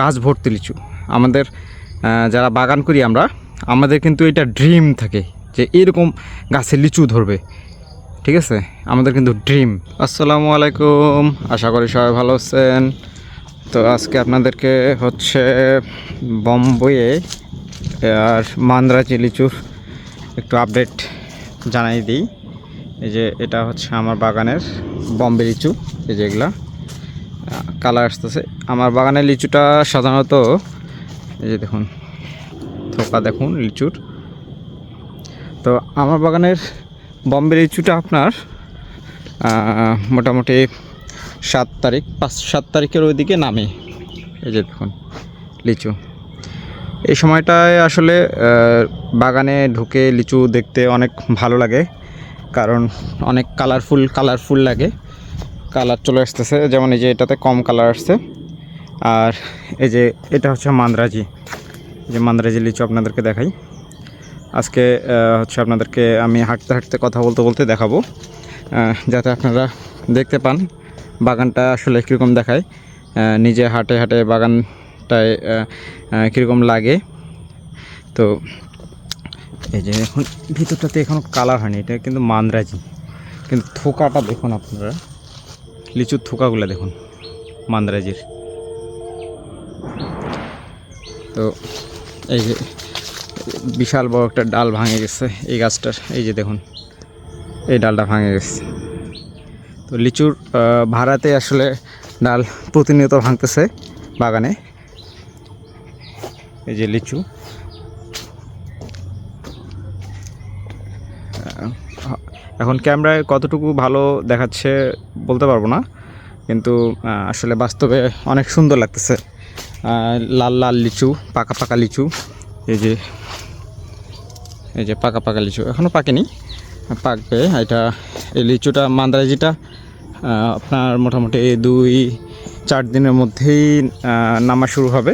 গাছ ভর্তি লিচু। আমাদের যারা বাগান করি আমরা, আমাদের কিন্তু এটা ড্রিম থাকে যে এরকম গাছে লিচু ধরবে। ঠিক আছে? আমাদের কিন্তু ড্রিম আসসালামু আলাইকুম। আশা করি সবাই ভালো আছেন। তো আজকে আপনাদেরকে হচ্ছে বম্বয়ে আর মান্দ্রাজি লিচুর একটু আপডেট জানাই দিই। এই যে এটা হচ্ছে আমার বাগানের বম্বে লিচু, এই যে এগুলা। কালার আসতেছে। আমার বাগানের লিচুটা সাধারণত, এই যে দেখুন, থোকা দেখুন, লিচুর। তো আমার বাগানের বম্বে লিচুটা আপনার মোটামুটি সাত তারিখ, পাঁচ, সাত তারিখের ওইদিকে নামে। এই যে দেখুন, লিচু। এই সময়টায় আসলে বাগানে ঢুকে লিচু দেখতে অনেক ভালো লাগে, কারণ অনেক কালারফুল কালারফুল লাগে। কালার চলে আসতেছে। যেমন এই যে এটাতে কম কালার আসছে। আর এই যে এটা হচ্ছে মান্দ্রাজি। যে মান্দ্রাজি লিচু আপনাদেরকে দেখাই। আজকে হচ্ছে আপনাদেরকে আমি হাঁটতে হাঁটতে কথা বলতে বলতে দেখাবো। যাতে আপনারা দেখতে পান বাগানটা আসলে কীরকম দেখায়। নিজে হাঁটে হাঁটে বাগানটায় কীরকম লাগে। তো এই যে এখন ভিতরটাতে এখনও কালার হয়নি। এটা কিন্তু মান্দ্রাজি। কিন্তু থোকাটা দেখুন আপনারা। লিচুর থোকাগুলো দেখুন, মান্দ্রাজির। তো এই যে বিশাল বড় একটা ডাল ভাঙে গেছে এই গাছটার, এই যে দেখুন, এই ডালটা ভাঙে গেছে। তো লিচুর ভাড়াতে আসলে ডাল প্রতিনিয়ত ভাঙতেছে বাগানে। এই যে লিচু। এখন ক্যামেরায় কতটুকু ভালো দেখাচ্ছে বলতে পারব না, কিন্তু আসলে বাস্তবে অনেক সুন্দর লাগতেছে। লাল লাল লিচু, পাকা পাকা লিচু, এই যে এই যে পাকা পাকা লিচু এখনও পাকেনি, পাকবে। এটা, এই লিচুটা, মান্দারাজিটা আপনার মোটামুটি দুই, চার দিনের মধ্যেই নামা শুরু হবে।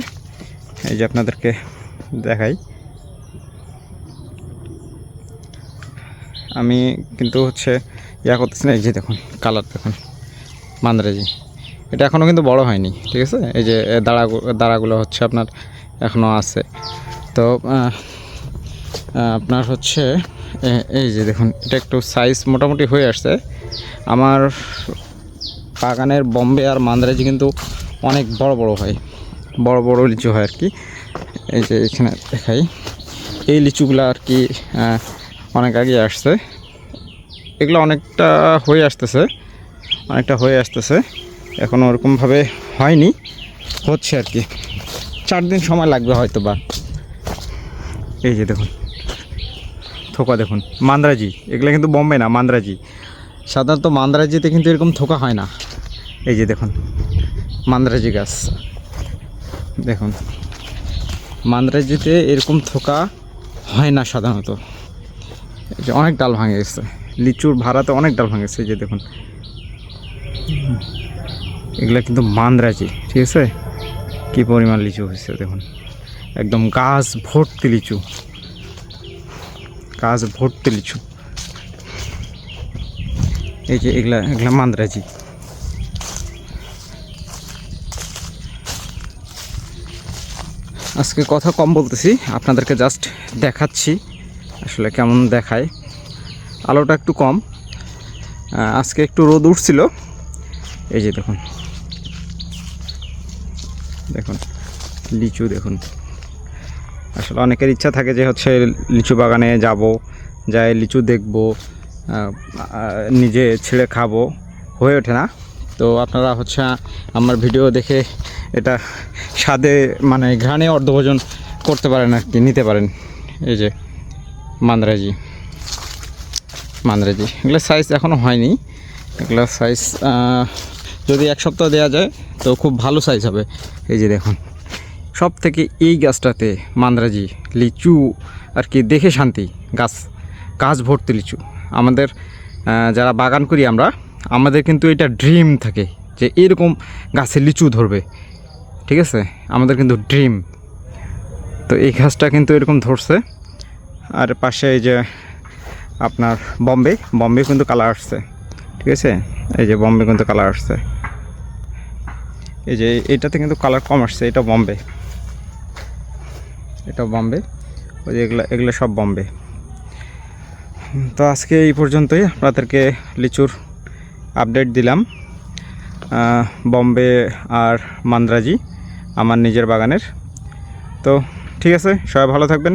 এই যে আপনাদেরকে দেখাই। আমি কিন্তু হচ্ছে ইয়া করতেছি না, এই যে দেখুন কালার দেখুন, মান্দ্রাজি। এটা এখনও কিন্তু বড় হয়নি, ঠিক আছে? এই যে দাঁড়া দাঁড়াগুলো হচ্ছে আপনার এখনও আছে। তো আপনার হচ্ছে এই যে দেখুন, এটা একটু সাইজ মোটামুটি হয়ে আসছে। আমার বাগানের বম্বে আর মান্দ্রাজি কিন্তু অনেক বড় বড় হয়, বড় বড় লিচু হয় আর কি। এই যে এখানে দেখাই। এই লিচুগুলো আর কি অনেক আগে আসছে। এগুলো অনেকটা হয়ে আসতেছে, অনেকটা হয়ে আসতেছে। এখনও ওরকমভাবে হয়নি, হচ্ছে আর কি। চার দিন সময় লাগবে হয়তো বা এই যে দেখুন, থোকা দেখুন, মান্দ্রাজি, এগুলো কিন্তু বম্বে না, মান্দ্রাজি। সাধারণত মান্দ্রাজিতে কিন্তু এরকম থোকা হয় না। এই যে দেখুন, মান্দ্রাজি গাছ। দেখুন, মান্দ্রাজিতে এরকম থোকা হয় না সাধারণত। এই যে অনেক ডাল ভাঙে গেছে। লিচুর ভাড়াতে অনেক ডাল ভাঙে গেছে যে দেখুন। এগুলা কিন্তু মান্দ্রাজি, ঠিক আছে? কি পরিমাণ লিচু হয়েছে দেখুন। একদম গাছ ভর্তি লিচু। গাছ ভর্তি লিচু। এই যে এগুলা এগুলা মান্দ্রাজি। আজকে কথা কম বলতেছি, আপনাদেরকে জাস্ট দেখাচ্ছি। আসলে কেমন দেখায়। আলোটা একটু কম। আজকে একটু রোদ উঠছিল। এই যে দেখুন। দেখুন, লিচু দেখুন। আসলে অনেকের ইচ্ছা থাকে যে হচ্ছে লিচু বাগানে যাব, যাই লিচু দেখব নিজে ছেড়ে খাব। হয়ে ওঠে না। তো আপনারা হচ্ছে আমার ভিডিও দেখে এটা স্বাদে মানে ঘ্রাণে অর্ধভোজন করতে পারেন আর কি, নিতে পারেন। এই যে মান্দ্রাজি। মান্দ্রাজি। এগুলো সাইজ এখনও হয়নি। এগুলো সাইজ যদি এক সপ্তাহ দেওয়া যায়, তো খুব ভালো সাইজ হবে। এই যে দেখুন। সব থেকে এই গাছটাতে মান্দ্রাজি, লিচু, আর কি দেখে শান্তি, গাছ গাছ ভর্তি লিচু। আমাদের যারা বাগান করি আমরা, আমাদের কিন্তু এটা ড্রিম থাকে যে এরকম গাছে লিচু ধরবে। ঠিক আছে? আমাদের কিন্তু ড্রিম তো এই গাছটা কিন্তু এরকম ধরছে। আর পাশে এই যে আপনার বম্বে বম্বে কিন্তু কালার আসছে, ঠিক আছে? এই যে বম্বে কিন্তু কালার আসছে। এই যে এটাতে কিন্তু কালার কম আসছে, এটা বম্বে। এটা বম্বে, ওই যে এগুলো এগুলো সব বম্বে। তো আজকে এই পর্যন্তই, আপনাদেরকে লিচুর আপডেট দিলাম। বম্বে আর মান্দ্রাজি, আমার নিজের বাগানের। তো ঠিক আছে, সবাই ভালো থাকবেন।